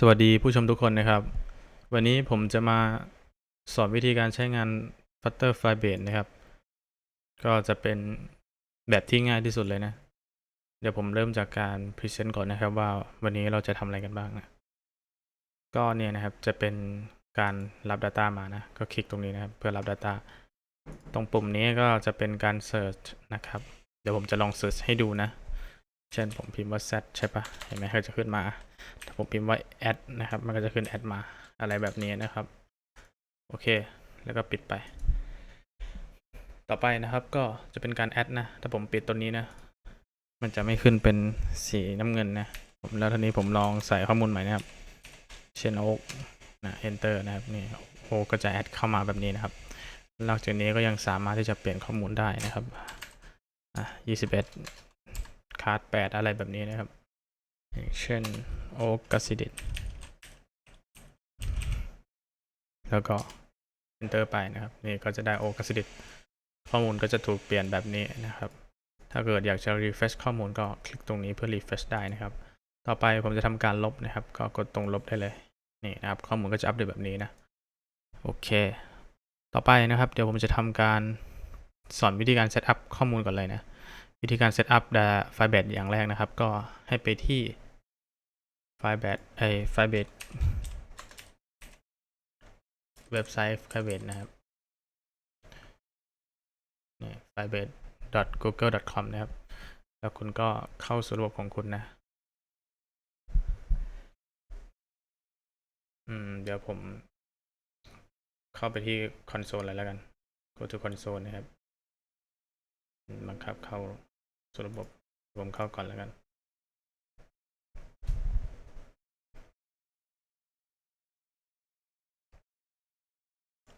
สวัสดีผู้ชมทุกคนนะครับ วันนี้ผมจะมาสอนวิธีการใช้งาน Flutter Firebase นะครับ ก็จะเป็นแบบที่ง่ายที่สุดเลยนะ เดี๋ยวผมเริ่มจากการพรีเซนต์ก่อนนะครับว่าวันนี้เราจะทำอะไรกันบ้างนะ ก็เนี่ยนะครับจะเป็นการรับ Data มานะ ก็คลิกตรงนี้นะครับ เพื่อรับ Data ตรงปุ่มนี้ก็จะเป็นการ Search นะครับ เดี๋ยวผมจะลอง Search ให้ดูนะ เช่นผมพิมพ์ว่า Z ใช่ปะเห็นไหมเขาจะขึ้นมา ถ้าผมพิมพ์ว่า add นะครับ มันก็จะขึ้น add มาอะไรแบบนี้นะครับ โอเค แล้วก็ปิดไป ต่อไปนะครับก็จะเป็นการ add นะ ถ้าผมปิดตัวนี้นะ มันจะไม่ขึ้นเป็นสีน้ำเงินนะ ผมแล้วทีนี้ผมลองใส่ข้อมูลใหม่นะครับ เช่นโอ๊กนะ enter นะครับ นี่โอ๊กก็จะ add เข้ามาแบบนี้นะครับ นอกจากนี้ก็ยังสามารถที่จะเปลี่ยนข้อมูลได้นะครับอะ21 คาร์ด8อะไรแบบนี้นะครับ อย่างเช่นโอ๊กกสิดิตแล้วก็ enter ไปนะครับ นี่ก็จะได้โอ๊กกสิดิตข้อมูลก็จะถูกเปลี่ยนแบบนี้นะครับ ถ้าเกิดอยากจะ refresh ข้อมูลก็คลิกตรงนี้เพื่อ refresh ได้นะครับ ต่อไปผมจะทำการลบนะครับ ก็กดตรงลบได้เลย นี่นะครับ ข้อมูลก็จะอัปเดตแบบนี้นะ โอเค ต่อไปนะครับ เดี๋ยวผมจะทำการสอนวิธีการ set up ข้อมูลก่อนเลยนะ วิธีการ set up Firebase อย่างแรกนะครับ ก็ให้ไปที่ Firebase ไอ Firebase เว็บไซต์ Firebase นะครับนี่ firebase.google.com นะครับ แล้วคุณก็เข้าสู่ระบบของคุณนะ อืม เดี๋ยวผมเข้าไปที่คอนโซลเลยแล้วกัน go to console นะครับ บังคับเข้า สู่ระบบผมเข้าก่อนแล้วกัน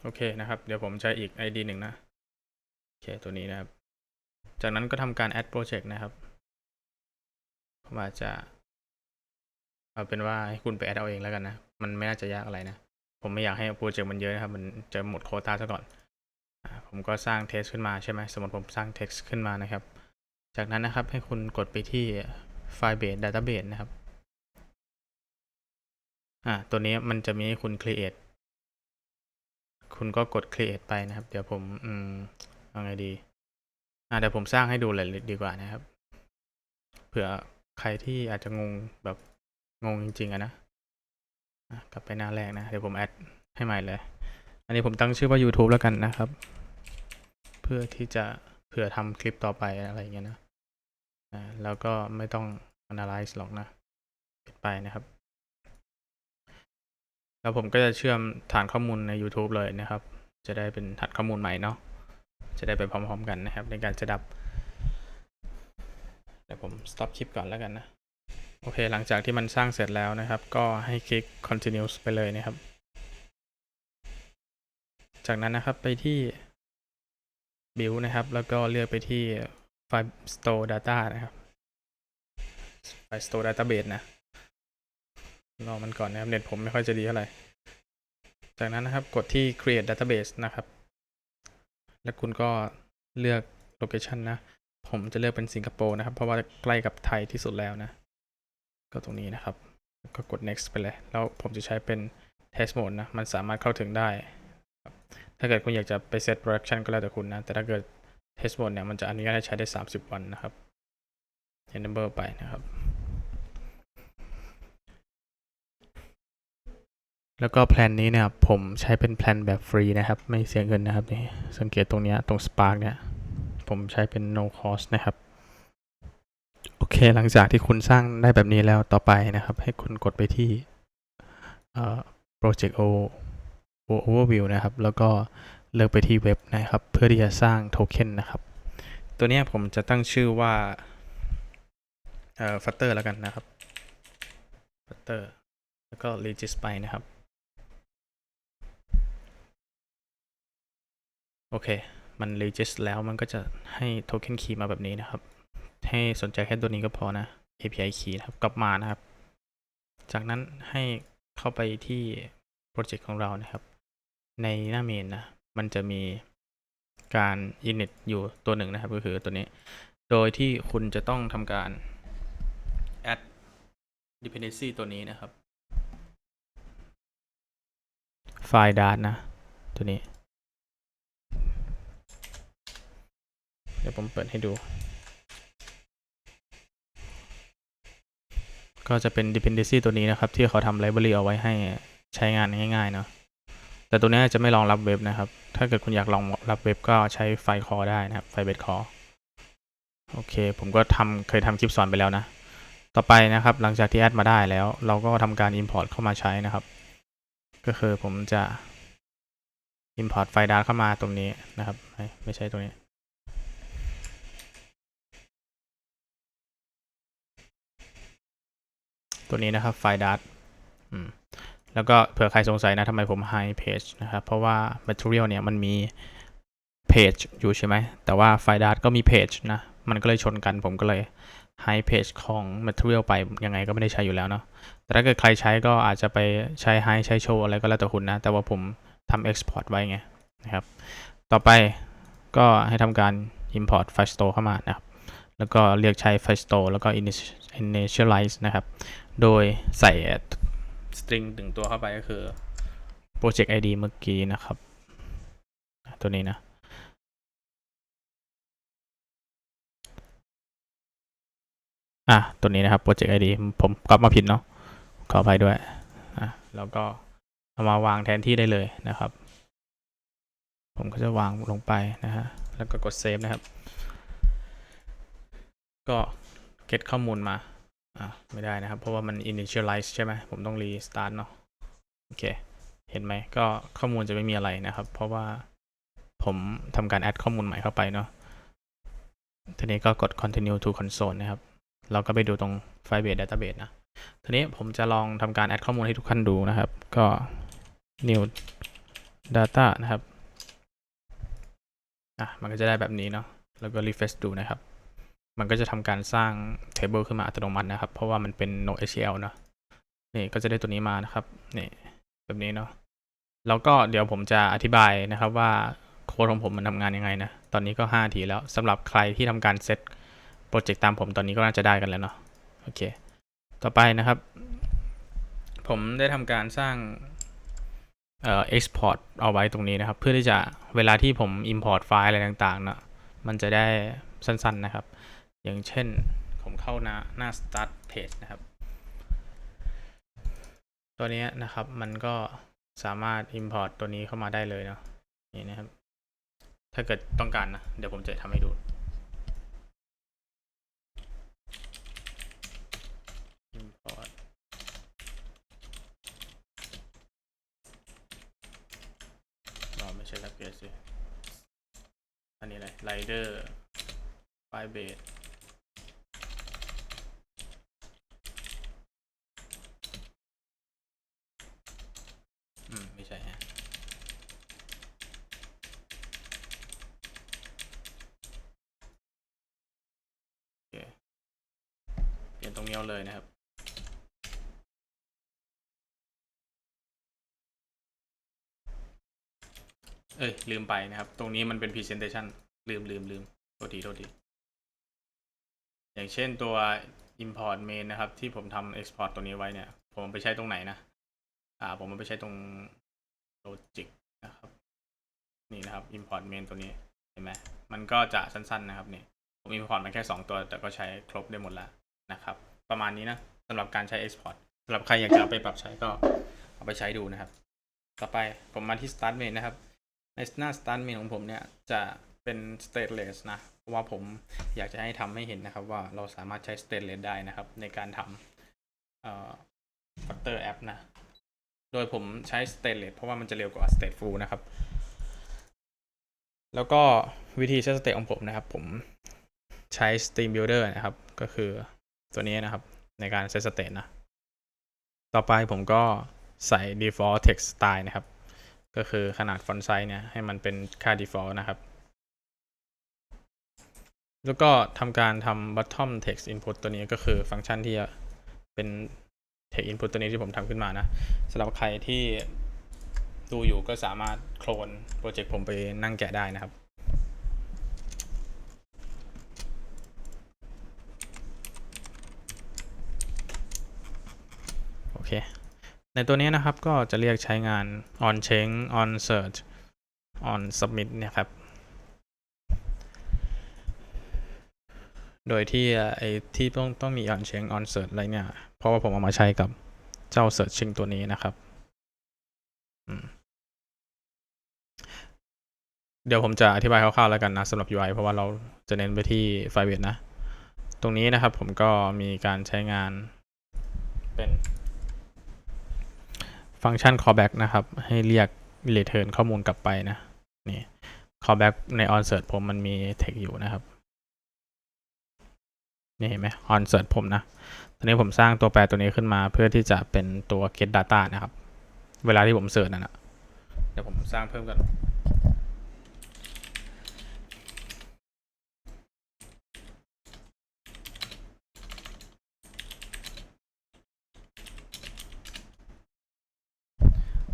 โอเคนะครับ เดี๋ยวผมใช้อีก ID หนึ่งนะ โอเค ตัวนี้นะครับ จากนั้นก็ทำการ add project นะครับผมอาจจะ เอาเป็นว่าให้คุณไป add เอาเองแล้วกันนะ มันไม่น่าจะยากอะไรนะ ผมไม่อยากให้โปรเจกต์มันเยอะนะครับ มันจะหมดโคตาซะก่อน ผมก็สร้าง text ขึ้นมาใช่ไหม สมมติผมสร้าง text ขึ้นมานะครับ จากนั้นนะครับให้คุณกดไปที่ Firebase Database นะครับ อ่า ตัวนี้มันจะมีให้คุณ create คุณก็กด create ไปนะครับ เดี๋ยวผม อืมเอาไงดี อ่าเดี๋ยวผมสร้างให้ดูเลยดีกว่านะครับ เผื่อใครที่อาจจะงงแบบงงจริงๆอะนะอะกลับไปหน้าแรกนะ เดี๋ยวผมแอดให้ใหม่เลย อันนี้ผมตั้งชื่อว่า YouTube แล้วกันนะครับ เพื่อที่จะ เผื่อทำคลิปต่อไปอะไรเงี้ยนะอ่าแล้วก็ไม่ต้อง analyze หรอกนะปิดไปนะครับ แล้วผมก็จะเชื่อมฐานข้อมูลใน YouTube เลยนะครับ จะได้เป็นฐานข้อมูลใหม่เนาะจะได้ไปพร้อมๆกันนะครับ ในการจะดับเดี๋ยวผม stop คลิปก่อนแล้วกันนะโอเค หลังจากที่มันสร้างเสร็จแล้วนะครับ ก็ให้คลิก continue ไปเลยนะครับ จากนั้นนะครับไปที่ build นะครับ แล้วก็เลือกไปที่ file store data นะครับ file store database นะรอมันก่อนนะครับ เน็ตผมไม่ค่อยจะดีเท่าไหร่ จากนั้นนะครับกดที่ create database นะครับ แล้วคุณก็เลือก location นะ ผมจะเลือกเป็นสิงคโปร์นะครับ เพราะว่าใกล้กับไทยที่สุดแล้วนะ ก็ตรงนี้นะครับ ก็กด next ไปเลย แล้วผมจะใช้เป็น test mode นะ มันสามารถเข้าถึงได้ ถ้าเกิดคุณอยากจะไป set production ก็แล้วแต่คุณนะ แต่ถ้าเกิด test mode เนี่ย มันจะอนุญาตให้ใช้ได้ 30 วันนะครับ enable ไปนะครับ แล้วก็แพลนนี้เนี่ยผมใช้เป็นแพลนแบบฟรีนะครับ ไม่เสียเงินนะครับนี่สังเกตตรงนี้ตรง Spark เนี่ย ผมใช้เป็น no cost นะครับ โอเค หลังจากที่คุณสร้างได้แบบนี้แล้วต่อไปนะครับ ให้คุณกดไปที่ project o overview นะครับ แล้วก็เลือกไปที่เว็บนะครับ เพื่อที่จะสร้างโทเค็นนะครับ ตัวนี้ผมจะตั้งชื่อว่าเอ่อ Flutter แล้วกันนะครับ Flutter แล้วก็ regist ไปนะครับ โอเค มัน regist แล้วมันก็จะให้ token key มาแบบนี้นะครับ ให้สนใจแค่ตัวนี้ก็พอนะ API key นะครับ กลับมานะครับ จากนั้นให้เข้าไปที่โปรเจกต์ของเรานะครับ ในหน้าเมนนะ มันจะมีการ init อยู่ตัวหนึ่งนะครับ ก็คือตัวนี้ โดยที่คุณจะต้องทำการ add dependency ตัวนี้นะครับ ไฟล์ Dart นะ ตัวนี้ เดี๋ยวผมเปิดให้ดู ก็จะเป็น dependency ตัวนี้นะครับ ที่เขาทำ library เอาไว้ให้ใช้งานง่ายๆเนาะ แต่ตัวนี้จะไม่รองรับเว็บนะครับ ถ้าเกิดคุณอยากลองรับเว็บก็ใช้ไฟล์ core ได้นะครับ ไฟล์ bed core โอเค ผมก็ทำเคยทำคลิปสอนไปแล้วนะ ต่อไปนะครับ หลังจากที่แอดมาได้แล้ว เราก็ทำการ import เข้ามาใช้นะครับ ก็คือผมจะ import ไฟล์ Dart เข้ามาตรงนี้นะครับ ไม่ใช่ตรงนี้ตัวนี้นะครับไฟล์ Dart อืม แล้วก็เผื่อใครสงสัยนะทำไมผม hide page นะครับเพราะว่า material เนี่ยมันมี page อยู่ใช่ไหมแต่ว่าไฟล์ Dart ก็มี page นะมันก็เลยชนกันผมก็เลย hide page ของ material ไปยังไงก็ไม่ได้ใช้อยู่แล้วเนาะแต่ถ้าเกิดใครใช้ก็อาจจะไปใช้ hide ใช้ show อะไรก็แล้วแต่คุณนะ แต่ว่าผมทำ export ไว้ไงนะครับ ต่อไปก็ให้ทำการ import file store เข้ามานะครับ แล้วก็เรียกใช้ file store แล้วก็ initialize นะครับ โดยใส่ string ถึงตัวเข้าไปก็คือ project id เมื่อกี้นะครับ ตัวนี้นะ อะ ตัวนี้นะครับ project id ผมก๊อปมาผิดเนาะขออภัยด้วย อะ แล้วก็เอามาวางแทนที่ได้เลยนะครับ ผมก็จะวางลงไปนะฮะ แล้วก็กด save นะครับ ก็ get ข้อมูลมา อะไม่ได้นะครับ เพราะว่ามัน initialize ใช่ไหมผมต้อง restart เนาะโอเค เห็นไหมก็ข้อมูลจะไม่มีอะไรนะครับ เพราะว่าผมทำการ add ข้อมูลใหม่เข้าไปเนาะทีนี้ก็กด continue to console นะครับ เราก็ไปดูตรง Firebase database นะทีนี้ผมจะลองทำการ add ข้อมูลให้ทุกท่านดูนะครับ ก็ new data นะครับอะมันก็จะได้แบบนี้เนาะแล้วก็ refresh ดูนะครับ มันก็จะทำการสร้าง table ขึ้นมาอัตโนมัตินะครับ เพราะว่ามันเป็น NoSQL เนาะนี่ก็จะได้ตัวนี้มานะครับนี่แบบนี้เนาะแล้วก็เดี๋ยวผมจะอธิบายนะครับว่าโค้ดของผมมันทำงานยังไงนะ ตอนนี้ก็5ทีแล้วสำหรับใครที่ทำการเซตโปรเจกต์ตามผมตอนนี้ก็น่าจะได้กันแล้วเนาะโอเค ต่อไปนะครับ ผมได้ทำการสร้างเอ่อ export เอาไว้ตรงนี้นะครับ เพื่อที่จะเวลาที่ผม import ไฟล์อะไรต่างๆเนาะมันจะได้สั้นๆนะครับ อย่างเช่นผมเข้าหน้าหน้า start page นะครับ ตัวนี้นะครับมันก็สามารถ import ตัวนี้เข้ามาได้เลยเนาะนี่นะครับ ถ้าเกิดต้องการนะ เดี๋ยวผมจะทำให้ดู import อ๋อไม่ใช่ tab page สิอันนี้อะไร rider firebase ม ไม่ใช่ฮะ โอเค เปลี่ยนตรงนี้ เลยนะครับ เอ้ย ลืมไปนะครับ ตรงนี้มันเป็น presentation ลืมลืมลืมโทษทีโทษที อย่างเช่นตัว import main นะครับ ที่ผมทำ export ตัวนี้ไว้เนี่ย ผมไปใช้ตรงไหนนะ อ่า ผมเอาไปใช้ตรง logic นะครับ นี่นะครับ import main ตัวนี้เห็นไหมมันก็จะสั้นๆนะครับนี่ผม import มาแค่ 2 ตัวแต่ก็ใช้ครบได้หมดแล้วนะครับ ประมาณนี้นะสำหรับการใช้ export สำหรับใครอยากจะเอาไปปรับใช้ก็เอาไปใช้ดูนะครับ ต่อไปผมมาที่ start main นะครับ ในหน้า start main ของผมเนี่ยจะเป็น stateless นะเพราะว่าผมอยากจะให้ทำให้เห็นนะครับ ว่าเราสามารถใช้ stateless ได้นะครับ ในการทำเอ่อ Flutter app นะ โดยผมใช้ stateless เพราะว่ามันจะเร็วกว่า stateful นะครับแล้วก็วิธีใช้ state ของผมนะครับ ผมใช้ Steam builder นะครับ ก็คือ ตัวนี้นะครับ ในการใช้ state นะ ต่อไปผมก็ใส่ default text style นะครับ ก็คือขนาด font size เนี่ย ให้มันเป็นค่า default นะครับ แล้วก็ทำการทำ bottom text input ตัวนี้ก็คือฟังก์ชันที่จะเป็น text input ตัวนี้ที่ผมทำขึ้นมานะสำหรับใครที่ดูอยู่ก็สามารถโคลนโปรเจกต์ผมไปนั่งแกะได้นะครับ เคในตัวนี้นะครับก็จะเรียกใช้งาน on change on search on submit เนี่ยครับ โดยที่ไอ้ที่ต้องต้องมี on change on search อะไรเนี่ย เพราะว่าผมเอามาใช้กับเจ้า searching ตัวนี้นะครับ เดี๋ยวผมจะอธิบายคร่าวๆแล้วกันนะสำหรับ UI เพราะว่าเราจะเน้นไปที่ f i v e นะ ตรงนี้นะครับผมก็มีการใช้งานเป็น ฟังก์ชัน callback นะครับ ให้เรียก return ข้อมูลกลับไปนะ นี่ callback ใน on search ผมมันมี text อยู่นะครับ นี่เห็นไหม on search ผมนะ ตอนนี้ผมสร้างตัวแปรตัวนี้ขึ้นมา เพื่อที่จะเป็นตัว get data นะครับ เวลาที่ผมเสิร์ชนั่นนะเดี๋ยวผมสร้างเพิ่มกัน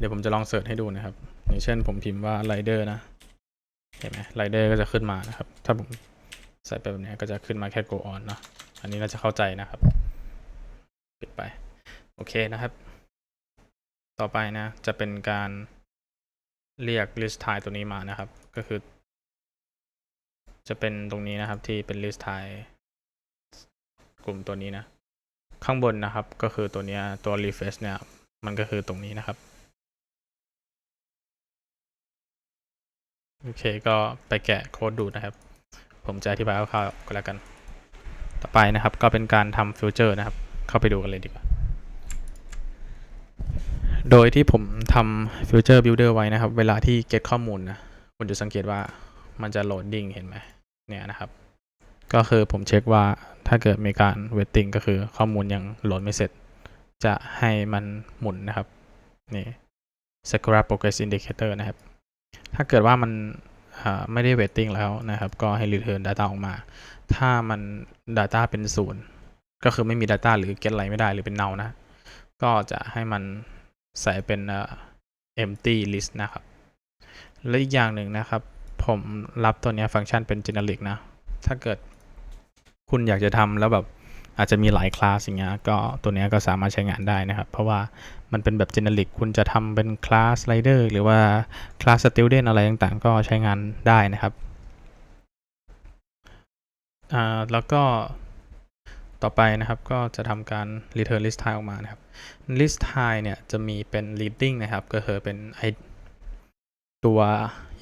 ดี๋ยวผมจะลองเสิร์ชให้ดูนะครับ อย่างเช่นผมพิมพ์ว่า rider นะ เห็นไหม rider ก็จะขึ้นมานะครับ ถ้าผมใส่ไปแบบนี้ก็จะขึ้นมาแค่ go on เนอะอันนี้น่าจะเข้าใจนะครับ ปิดไป โอเคนะครับ ต่อไปนะ จะเป็นการเรียก list type ตัวนี้มานะครับ ก็คือ จะเป็นตรงนี้นะครับที่เป็น list type กลุ่มตัวนี้นะ ข้างบนนะครับก็คือตัวเนี้ยตัว refresh เนี่ย มันก็คือตรงนี้นะครับ โอเคก็ไปแกะโค้ดดูนะครับ ผมจะอธิบายคร่าวๆก็แล้วกัน ต่อไปนะครับก็เป็นการทำฟิวเจอร์นะครับ เข้าไปดูกันเลยดีกว่า โดยที่ผมทำฟิวเจอร์บิลดเออร์ไว้นะครับ เวลาที่ get ข้อมูลนะคุณจะสังเกตว่ามันจะโหลดดิ้งเห็นไหมเนี่ยนะครับ ก็คือผมเช็คว่าถ้าเกิดมีการ waiting ก็คือข้อมูลยังโหลดไม่เสร็จ จะให้มันหมุนนะครับ นี่ Sakura Progress Indicator นะครับ ถ้าเกิดว่ามันไม่ได้ waiting แล้วนะครับ ก็ให้ return data ออกมา ถ้ามัน data เป็นศูนย์ก็คือไม่มี data หรือ get อะไรไม่ได้หรือเป็น null นะ ก็จะให้มันใส่เป็นอ่า empty list นะครับ และอีกอย่างหนึ่งนะครับ ผมรับตัวนี้ฟังก์ชันเป็น generic นะ ถ้าเกิดคุณอยากจะทำแล้วแบบ อาจจะมีหลายคลาสอย่างเงี้ยก็ตัวนี้ก็สามารถใช้งานได้นะครับ เพราะว่ามันเป็นแบบ generic คุณจะทำเป็นคลาส rider หรือว่าคลาส student อะไรต่างๆ ก็ใช้งานได้นะครับอ่าแล้วก็ต่อไปนะครับก็จะทำการ return list type ออกมานะครับ list type เนี่ยจะมีเป็น reading นะครับ ก็คือเป็นไอตัว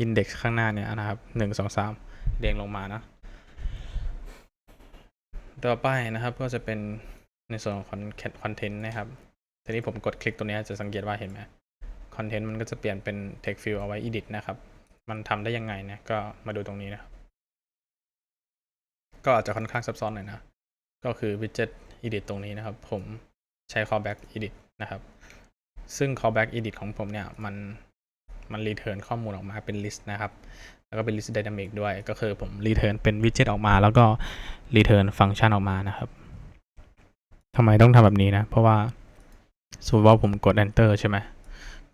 index ข้างหน้าเนี่ยนะครับหนึ่งสองสามเรียงลงมานะ ต่อไปนะครับก็จะเป็นในส่วนของคอนเทนต์นะครับ ทีนี้ผมกดคลิกตัวนี้จะสังเกตว่าเห็นไหมคอนเทนต์มันก็จะเปลี่ยนเป็น text field เอาไว้ edit นะครับ มันทำได้ยังไงเนี่ยก็มาดูตรงนี้นะครับ ก็อาจจะค่อนข้างซับซ้อนหน่อยนะ ก็คือ widget edit ตรงนี้นะครับ ผมใช้ callback edit นะครับ ซึ่ง callback edit ของผมเนี่ย มันมัน return ข้อมูลออกมาเป็น list นะครับ แล้วก็เป็น list dynamic ด้วย ก็คือผม return เป็น widget ออกมา แล้วก็ return ฟังก์ชันออกมานะครับทำไมต้องทำแบบนี้นะ เพราะว่าสมมติว่าผมกด enter ใช่ไหม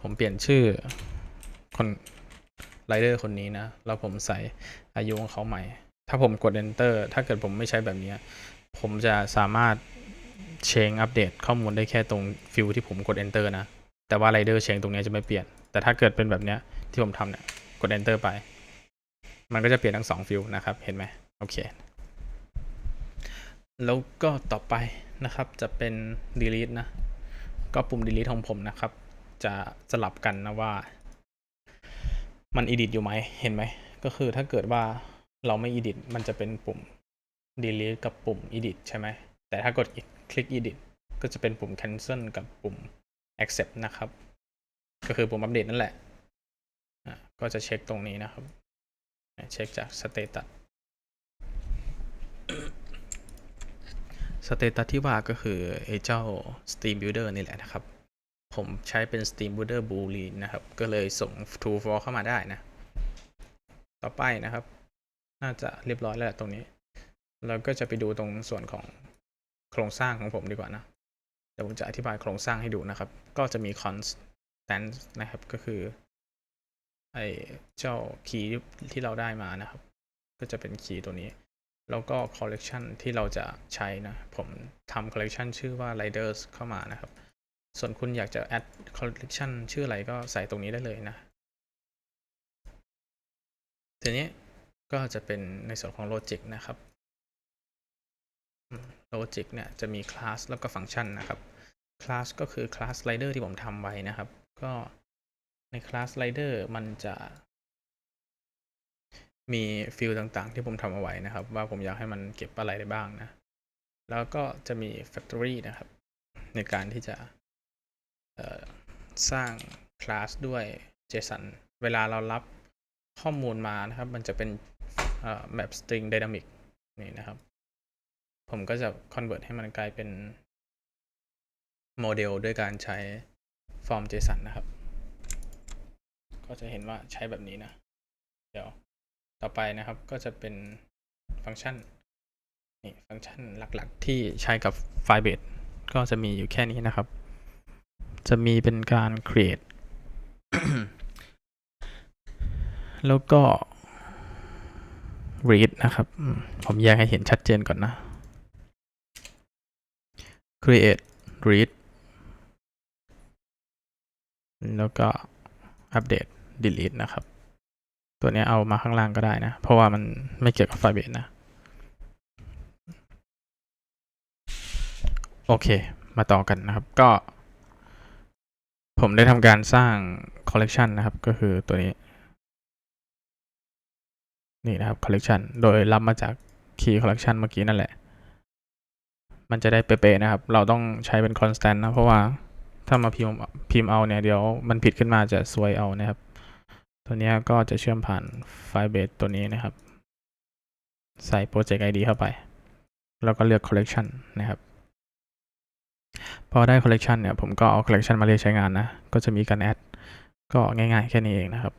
ผมเปลี่ยนชื่อคน rider คนนี้นะ แล้วผมใส่อายุของเขาใหม่ ถ้าผมกด enter ถ้าเกิดผมไม่ใช้แบบนี้ ผมจะสามารถ change อัปเดตข้อมูลได้แค่ตรงฟิลที่ผมกด enter นะ แต่ว่า rider change ตรงนี้จะไม่เปลี่ยน แต่ถ้าเกิดเป็นแบบนี้ที่ผมทำเนี่ย กด enter ไป มันก็จะเปลี่ยนทั้งสองฟิลนะครับ เห็นไหมโอเค แล้วก็ต่อไปนะครับจะเป็น delete นะ ก็ปุ่ม delete ของผมนะครับ จะสลับกันนะว่า มัน edit อยู่ไหม เห็นไหม ก็คือถ้าเกิดว่าเราไม่ edit มันจะเป็นปุ่ม delete กับปุ่ม edit ใช่ไหม แต่ถ้ากดคลิก edit ก็จะเป็นปุ่ม cancel กับปุ่ม accept นะครับ ก็คือปุ่มอัปเดตนั่นแหละอะก็จะเช็คตรงนี้นะครับ เช็คจาก status สเตตัสที่ว่าก็คือไอ้เจ้า Steam Builder นี่แหละนะครับ ผมใช้เป็น Steam Builder Boolean นะครับ ก็เลยส่ง true f a l l เข้ามาได้นะ ต่อไปนะครับ น่าจะเรียบร้อยแล้วแหละตรงนี้ เราก็จะไปดูตรงส่วนของโครงสร้างของผมดีกว่านะเดี๋ยวผมจะอธิบายโครงสร้างให้ดูนะครับ ก็จะมี constant นะครับก็คือ ไอ้เจ้าคีย์ที่เราได้มานะครับ ก็จะเป็นคีย์ตัวนี้ แล้วก็ collection ที่เราจะใช้นะ ผมทำ collection ชื่อว่า riders เข้ามานะครับ ส่วนคุณอยากจะ add collection ชื่ออะไรก็ใส่ตรงนี้ได้เลยนะ ทีนี้ก็จะเป็นในส่วนของ logic นะครับ logic เนี่ยจะมี class แล้วก็ฟังก์ชันนะครับ class ก็คือ class slider ที่ผมทำไว้นะครับ ก็ ใน class slider มันจะ มีฟิลต่างๆ ที่ผมทำเอาไว้นะครับ ว่าผมอยากให้มันเก็บอะไรได้บ้างนะ แล้วก็จะมี factory นะครับ ในการที่จะสร้างคลาสด้วย JSON เวลาเรารับข้อมูลมานะครับ มันจะเป็นเอ่อ map string dynamic นี่นะครับ ผมก็จะ convert ให้มันกลายเป็นโมเดลด้วยการใช้ฟอร์ม JSON นะครับ ก็จะเห็นว่าใช้แบบนี้นะ เดี๋ยวต่อไปนะครับก็จะเป็นฟังก์ชันนี่ฟังก์ชันหลักๆ ที่ใช้กับ Firebase ก็จะมีอยู่แค่นี้นะครับ จะมีเป็นการ create แล้วก็ read นะครับ ผมแยกให้เห็นชัดเจนก่อนนะ create read แล้วก็ update delete นะครับ ตัวนี้เอามาข้างล่างก็ได้นะ เพราะว่ามันไม่เกี่ยวกับ Firebase นะ โอเค มาต่อกันนะครับ ก็ ผมได้ทำการสร้าง collection นะครับ ก็คือตัวนี้ นี่นะครับ collection โดยรับมาจาก key collection เมื่อกี้นั่นแหละ มันจะได้เป๊ะๆนะครับ เราต้องใช้เป็น constant นะ เพราะว่าถ้ามาพิมพ์พิมพ์เอาเนี่ยเดี๋ยวมันผิดขึ้นมาจะซวยเอานะครับ ตัวนี้ก็จะเชื่อมผ่าน Firebase ตัวนี้นะครับ ใส่ Project ID เข้าไป แล้วก็เลือก collection นะครับ พอได้ collection เนี่ย ผมก็เอา collection มาเรียกใช้งานนะ ก็จะมีการ add ก็ง่ายๆ แค่นี้เองนะครับ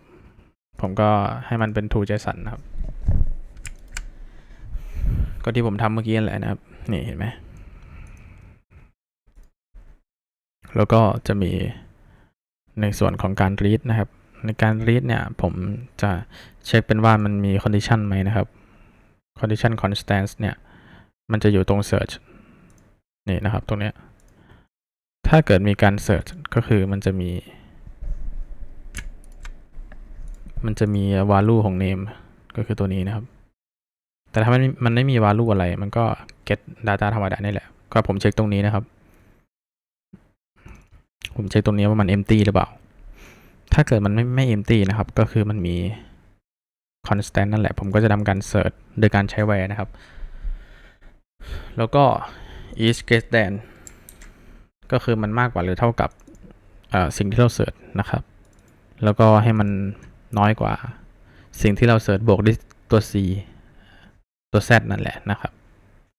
ผมก็ให้มันเป็น to JSON นะครับ ก็ที่ผมทำเมื่อกี้นั่นแหละนะครับ นี่เห็นไหม แล้วก็จะมีในส่วนของการ read นะครับ ในการ read เนี่ยผมจะเช็คเป็นว่ามันมี condition ไหมนะครับ condition constants เนี่ย มันจะอยู่ตรง search นี่นะครับตรงเนี้ย ถ้าเกิดมีการ search ก็คือมันจะมี มันจะมี value ของ name ก็คือตัวนี้นะครับ แต่ถ้ามันมันไม่มี value อะไร มันก็ get data ธรรมดานี่แหละ ก็ผมเช็คตรงนี้นะครับ ผมเช็คตรงนี้ว่ามัน empty หรือเปล่า ถ้าเกิดมันไม่ไม่ empty นะครับ ก็คือมันมี constant นั่นแหละ ผมก็จะทำการ search โดยการใช้ where นะครับ แล้วก็ is greater than ก็คือมันมากกว่าหรือเท่ากับสิ่งที่เรา search นะครับ แล้วก็ให้มันน้อยกว่า สิ่งที่เรา search บวกด้วยตัว c ตัว z นั่นแหละนะครับ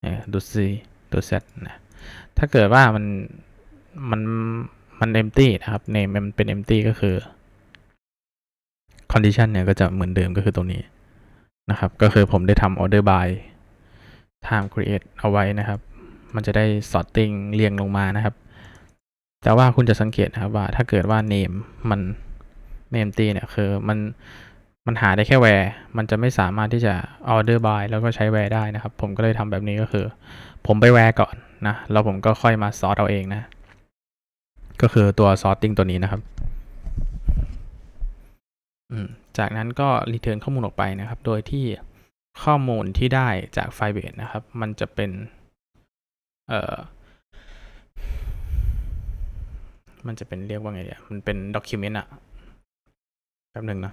เออดู c ตัว z นะถ้าเกิดว่ามันมันมัน empty นะครับ name มันเป็น empty ก็คือ condition เนี่ยก็จะเหมือนเดิมก็คือตรงนี้นะครับ ก็คือผมได้ทำ order by time create เอาไว้นะครับ มันจะได้ sorting เรียงลงมานะครับ แต่ว่าคุณจะสังเกตนะครับว่าถ้าเกิดว่า name มันไม่ empty เนี่ยคือมันมันหาได้แค่ where มันจะไม่สามารถที่จะ order by แล้วก็ใช้ where ได้นะครับ ผมก็เลยทำแบบนี้ก็คือ ผมไป where ก่อนนะ แล้วผมก็ค่อยมา sort เอาเองนะ ก็คือตัว sorting ตัวนี้นะครับ จากนั้นก็ return ข้อมูลออกไปนะครับ โดยที่ข้อมูลที่ได้จาก Firebase นะครับ มันจะเป็นเอ่อมันจะเป็นเรียกว่าไงเดียมันเป็น document อะแป๊บหนึ่งนะ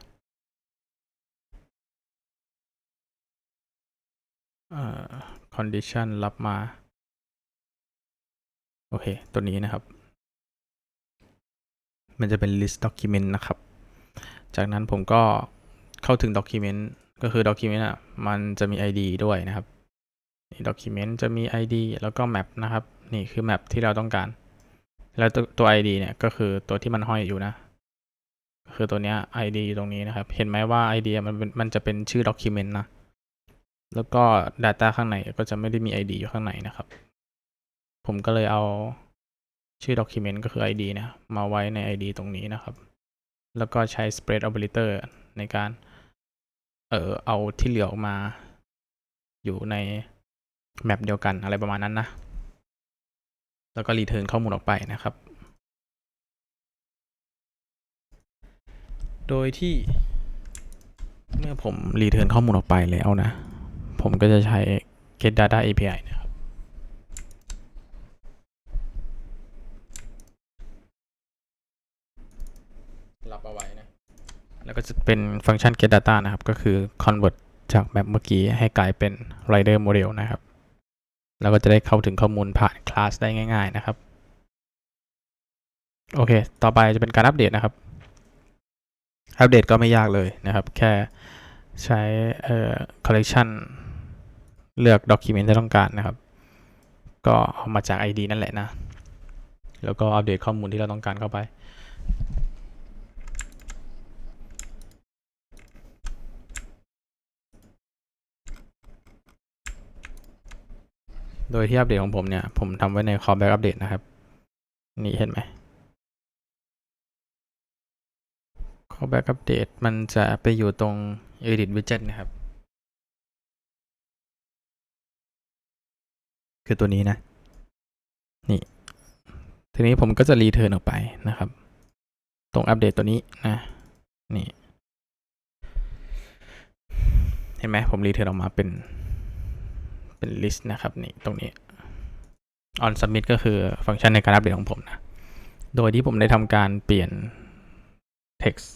เอ่อ condition รับมา โอเค ตัวนี้นะครับ มันจะเป็น list document นะครับ จากนั้นผมก็เข้าถึง document ก็คือ document อะมันจะมี ID ด้วยนะครับนี่ document จะมี ID แล้วก็ map นะครับ นี่คือ map ที่เราต้องการ แล้วตัว ID เนี่ยก็คือตัวที่มันห้อยอยู่นะ คือตัวเนี้ย ID อยู่ตรงนี้นะครับ เห็นไหมว่า ID มันเป็นมันจะเป็นชื่อ document นะ แล้วก็ data ข้างในก็จะไม่ได้มี ID อยู่ข้างในนะครับ ผมก็เลยเอาชื่อ document ก็คือ ID เนะมาไว้ใน ID ตรงนี้นะครับ แล้วก็ใช้ spread operator ในการเออเอาที่เหลือออกมา อยู่ในแมปเดียวกันอะไรประมาณนั้นนะ แล้วก็รีเทิร์นข้อมูลออกไปนะครับ โดยที่เมื่อผมรีเทิร์นข้อมูลออกไปแล้วนะ ผมก็จะใช้ get data API นะ รับเอาไว้นะ แล้วก็จะเป็นฟังก์ชัน get data นะครับ ก็คือ convert จากแบบเมื่อกี้ให้กลายเป็น rider model นะครับ แล้วก็จะได้เข้าถึงข้อมูลผ่านคลาสได้ง่าย ๆ นะครับ โอเค ต่อไปจะเป็นการอัปเดตนะครับ อัปเดตก็ไม่ยากเลยนะครับ แค่ใช้เอ่อ collection เลือก document ที่ต้องการนะครับ ก็เอามาจาก ID นั่นแหละนะ แล้วก็อัปเดตข้อมูลที่เราต้องการเข้าไป โดยที่อัปเดตของผมเนี่ย ผมทำไว้ใน callback update นะครับ นี่เห็นไหม callback update มันจะไปอยู่ตรง edit widget นะครับ คือตัวนี้นะ นี่ ทีนี้ผมก็จะรีเทิร์นออกไปนะครับ ตรงอัปเดตตัวนี้นะ นี่ เห็นไหมผมรีเทิร์นออกมาเป็น เป็น list นะครับนี่ตรงนี้ on submit ก็คือฟังก์ชันในการอัปเดตของผมนะ โดยที่ผมได้ทำการเปลี่ยน text